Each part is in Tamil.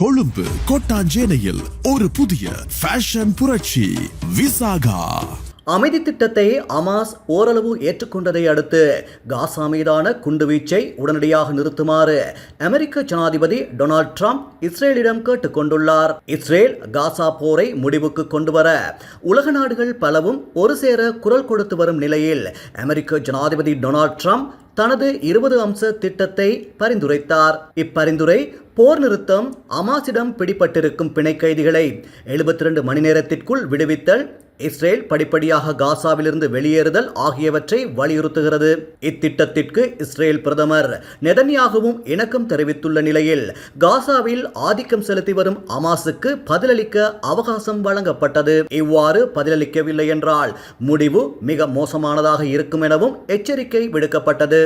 கொழும்பு கோட்டாஞ்சேனையில் ஒரு புதிய ஃபேஷன் புரட்சி விசாகா. அமைதி திட்டத்தை அமாஸ் ஓரளவு ஏற்றுக்கொண்டதை அடுத்து காசா மீதான குண்டுவீச்சை உடனடியாக நிறுத்துமாறு அமெரிக்க ஜனாதிபதி டொனால்ட் ட்ரம்ப் இஸ்ரேலிடம் கேட்டுக்கொண்டுள்ளார் இஸ்ரேல் காசா போரை முடிவுக்கு கொண்டுவர உலக நாடுகள் பலவும் ஒரு சேர குரல் கொடுத்து வரும் நிலையில் அமெரிக்க ஜனாதிபதி டொனால்ட் ட்ரம்ப் தனது இருபது அம்ச திட்டத்தை பரிந்துரைத்தார். இப்பரிந்துரை போர் நிறுத்தம் அமாசிடம் பிடிபட்டிருக்கும் பிணை கைதிகளை எழுபத்தி ரெண்டு மணி நேரத்திற்குள் விடுவித்தல் இஸ்ரேல் படிப்படியாக காசாவிலிருந்து வெளியேறுதல் ஆகியவற்றை வலியுறுத்துகிறது. இத்திட்டத்திற்கு இஸ்ரேல் பிரதமர் நெதன்யாகவும் இணக்கம் தெரிவித்துள்ள நிலையில் காசாவில் ஆதிக்கம் செலுத்தி வரும் அமாசுக்கு பதிலளிக்க அவகாசம் வழங்கப்பட்டது. இவ்வாறு பதிலளிக்கவில்லை என்றால் முடிவு மிக மோசமானதாக இருக்கும் எனவும் எச்சரிக்கை விடுக்கப்பட்டது.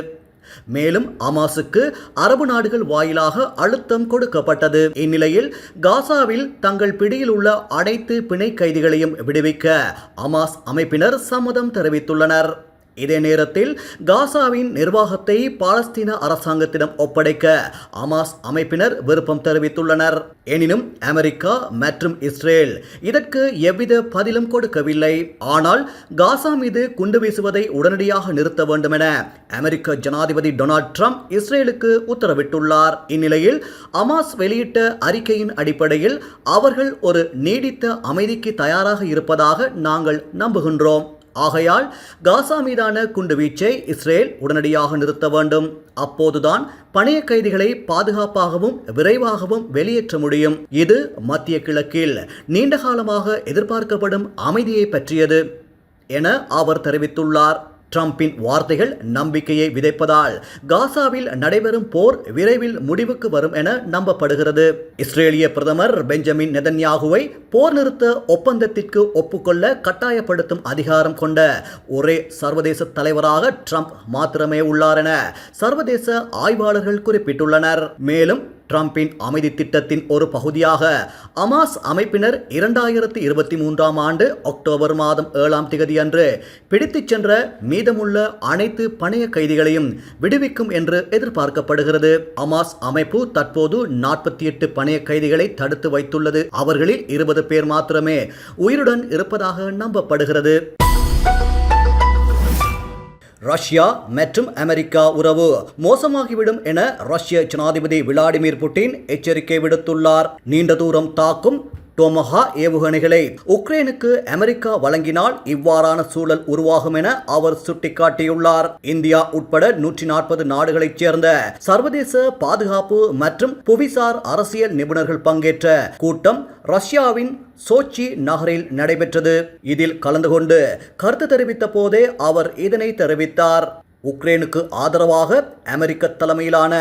மேலும் அமாசுக்கு அரபு நாடுகள் வாயிலாக அழுத்தம் கொடுக்கப்பட்டது. இந்நிலையில் காசாவில் தங்கள் பிடியில் உள்ள அனைத்து பிணை கைதிகளையும் விடுவிக்க அமாஸ் அமைப்பினர் சம்மதம் தெரிவித்துள்ளனர். இதே நேரத்தில் காசாவின் நிர்வாகத்தை பாலஸ்தீன அரசாங்கத்திடம் ஒப்படைக்க அமாஸ் அமைப்பினர் விருப்பம் தெரிவித்துள்ளனர். எனினும் அமெரிக்கா மற்றும் இஸ்ரேல் இதற்கு எவ்வித பதிலும் கொடுக்கவில்லை. ஆனால் காசா மீது குண்டு வீசுவதை உடனடியாக நிறுத்த வேண்டும் என அமெரிக்க ஜனாதிபதி டொனால்ட் ட்ரம்ப் இஸ்ரேலுக்கு உத்தரவிட்டுள்ளார். இந்நிலையில் அமாஸ் வெளியிட்ட அறிக்கையின் அடிப்படையில் அவர்கள் ஒரு நீடித்த அமைதிக்கு தயாராக இருப்பதாக நாங்கள் நம்புகின்றோம். ஆகையால் காசா மீதான குண்டுவீச்சை இஸ்ரேல் உடனடியாக நிறுத்த வேண்டும். அப்போதுதான் பணைய கைதிகளை பாதுகாப்பாகவும் விரைவாகவும் வெளியேற்ற முடியும். இது மத்திய கிழக்கில் நீண்ட காலமாக எதிர்பார்க்கப்படும் அமைதியை பற்றியது என அவர் தெரிவித்துள்ளார். ட்ரம்பின் வார்த்தைகள் நம்பிக்கையை விதைப்பதால் காசாவில் நடைபெறும் போர் விரைவில் முடிவுக்கு வரும் என நம்பப்படுகிறது. இஸ்ரேலிய பிரதமர் பெஞ்சமின் நெதன்யாகுவை போர் நிறுத்த ஒப்பந்தத்திற்கு ஒப்புக்கொள்ள கட்டாயப்படுத்தும் அதிகாரம் கொண்ட ஒரே சர்வதேச தலைவராக ட்ரம்ப் மாத்திரமே உள்ளார் என சர்வதேச ஆய்வாளர்கள் குறிப்பிட்டுள்ளனர். மேலும் ட்ரம்பின் அமைதி திட்டத்தின் ஒரு பகுதியாக அமாஸ் அமைப்பினர் இரண்டாயிரத்தி இருபத்தி மூன்றாம் ஆண்டு அக்டோபர் மாதம் ஏழாம் திகதி அன்று பிடித்துச் சென்ற மீதமுள்ள அனைத்து பணைய கைதிகளையும் விடுவிக்கும் என்று எதிர்பார்க்கப்படுகிறது. அமாஸ் அமைப்பு தற்போது நாற்பத்தி எட்டு பணைய கைதிகளை தடுத்து வைத்துள்ளது. அவர்களில் இருபது பேர் மாத்திரமே உயிருடன் இருப்பதாக நம்பப்படுகிறது. ரஷ்யா மற்றும் அமெரிக்கா உறவு மோசமாகிவிடும் என ரஷ்ய ஜனாதிபதி விளாடிமிர் புட்டின் எச்சரிக்கை விடுத்துள்ளார். நீண்ட தூரம் தாக்கும் டோமஹா ஏவுகணைகளை உக்ரைனுக்கு அமெரிக்கா வழங்கினால் இவ்வாறான சூழல் உருவாகும் என அவர் சுட்டிக்காட்டியுள்ளார். இந்தியா உட்பட நூற்றி நாற்பது நாடுகளைச் சேர்ந்த சர்வதேச பாதுகாப்பு மற்றும் புவிசார் அரசியல் நிபுணர்கள் பங்கேற்ற கூட்டம் ரஷ்யாவின் சோச்சி நகரில் நடைபெற்றது. இதில் கலந்து கொண்டு கருத்து தெரிவித்த போதே அவர் இதனை தெரிவித்தார். உக்ரைனுக்கு ஆதரவாக அமெரிக்க தலைமையிலான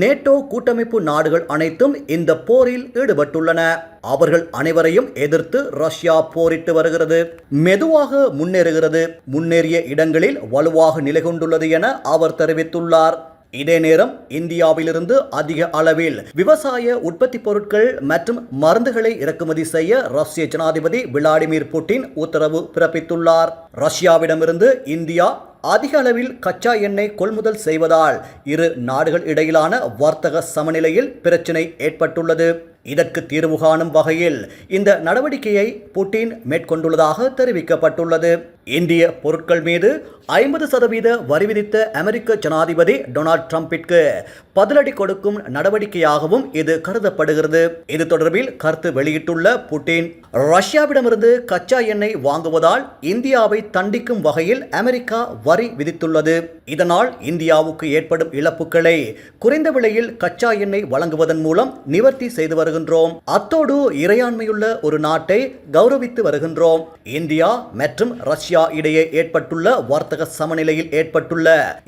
நேட்டோ கூட்டமைப்பு நாடுகள் அனைத்தும் இந்த போரில் ஈடுபட்டுள்ளன. அவர்கள் அனைவரையும் எதிர்த்து ரஷ்யா போரிட்டு வருகிறது. மெதுவாக முன்னேறுகிறது. முன்னேறிய இடங்களில் வலுவாக நிலை கொண்டுள்ளது என அவர் தெரிவித்துள்ளார். இதே நேரம் இந்தியாவிலிருந்து அதிக அளவில் விவசாய உற்பத்தி பொருட்கள் மற்றும் மருந்துகளை இறக்குமதி செய்ய ரஷ்ய ஜனாதிபதி விளாடிமிர் புட்டின் உத்தரவு பிறப்பித்துள்ளார். ரஷ்யாவிடமிருந்து இந்தியா அதிக அளவில் கச்சா எண்ணெய் கொள்முதல் செய்வதால் இரு நாடுகள் இடையிலான வர்த்தக சமநிலையில் பிரச்சினை ஏற்பட்டுள்ளது. இதற்கு தீர்வு காணும் வகையில் இந்த நடவடிக்கையை புட்டின் மேற்கொண்டுள்ளதாக தெரிவிக்கப்பட்டுள்ளது. இந்திய பொருட்கள் மீது ஐம்பது சதவீத வரி விதித்த அமெரிக்க ஜனாதிபதி டொனால்ட் ட்ரம்பிற்கு பதிலடி கொடுக்கும் நடவடிக்கையாகவும் இது கருதப்படுகிறது. இது தொடர்பில் கருத்து வெளியிட்டுள்ள புட்டின் ரஷ்யாவிடமிருந்து கச்சா எண்ணெய் வாங்குவதால் இந்தியாவை தண்டிக்கும் வகையில் அமெரிக்கா வரி விதித்துள்ளது. இதனால் இந்தியாவுக்கு ஏற்படும் இழப்புகளை குறைந்த விலையில் கச்சா எண்ணெய் வழங்குவதன் மூலம் நிவர்த்தி செய்து வருகின்றோம். அத்தோடு இறையாண்மையுள்ள ஒரு நாட்டை கௌரவித்து வருகின்றோம். இந்தியா மற்றும் ரஷ்யா ரஷ்யா இடையே ஏற்பட்டுள்ள வர்த்தக சமநிலையில் ஏற்பட்டுள்ள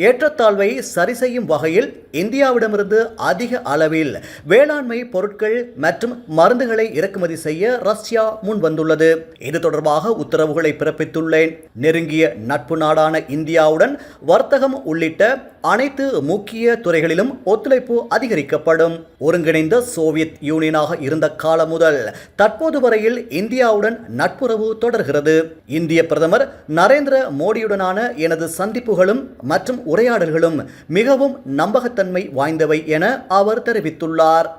ஏற்றத்தாழ்வை சரி செய்யும் வகையில் இந்தியாவிடமிருந்து அதிக அளவில் வேளாண்மை பொருட்கள் மற்றும் மருந்துகளை இறக்குமதி செய்ய ரஷ்யா முன் வந்துள்ளது இது தொடர்பாக உத்தரவுகளை பிறப்பித்துள்ளேன். நெருங்கிய நட்பு நாடான இந்தியாவுடன் வர்த்தகம் உள்ளிட்ட அனைத்து முக்கிய துறைகளிலும் ஒத்துழைப்பு அதிகரிக்கப்படும். ஒருங்கிணைந்த சோவியத் யூனியனாக இருந்த காலம் முதல் தற்போது வரையில் இந்தியாவுடன் நட்புறவு தொடர்கிறது. இந்திய பிரதமர் நரேந்திர மோடியுடனான எனது சந்திப்புகளும் மற்றும் உரையாடல்களும் மிகவும் நம்பகத்தன்மை வாய்ந்தவை என அவர் தெரிவித்துள்ளார்.